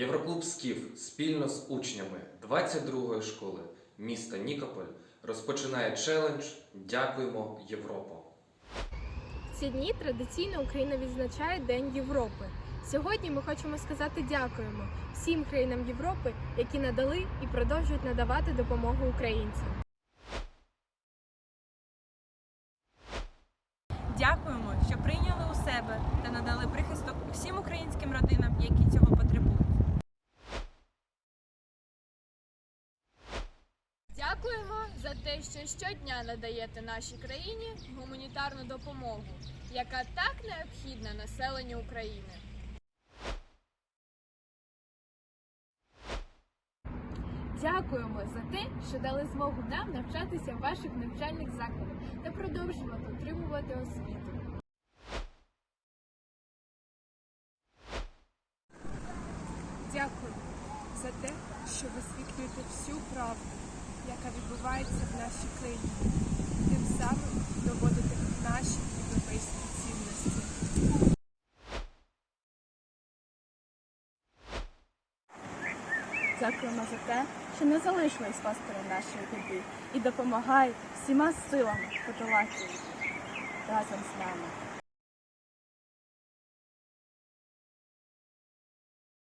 Євроклуб Скіф спільно з учнями 22-ї школи міста Нікополь розпочинає челендж Дякуємо Європо. В ці дні традиційно Україна відзначає День Європи. Сьогодні ми хочемо сказати дякуємо всім країнам Європи, які надали і продовжують надавати допомогу українцям. Дякуємо, що прийняли у себе та надали прихисток усім українським родинам, які Дякуємо за те, що щодня надаєте нашій країні гуманітарну допомогу, яка так необхідна населенню України. Дякуємо за те, що дали змогу нам навчатися в ваших навчальних закладах та продовжувати отримувати освіту. Дякую за те, що висвітлюєте всю правду, яка відбувається в нашій країні, тим самим доводите наші європейські цінності. Дякуємо за те, що не залишились пастором нашої біди і допомагаєте всіма силами подолати разом з нами.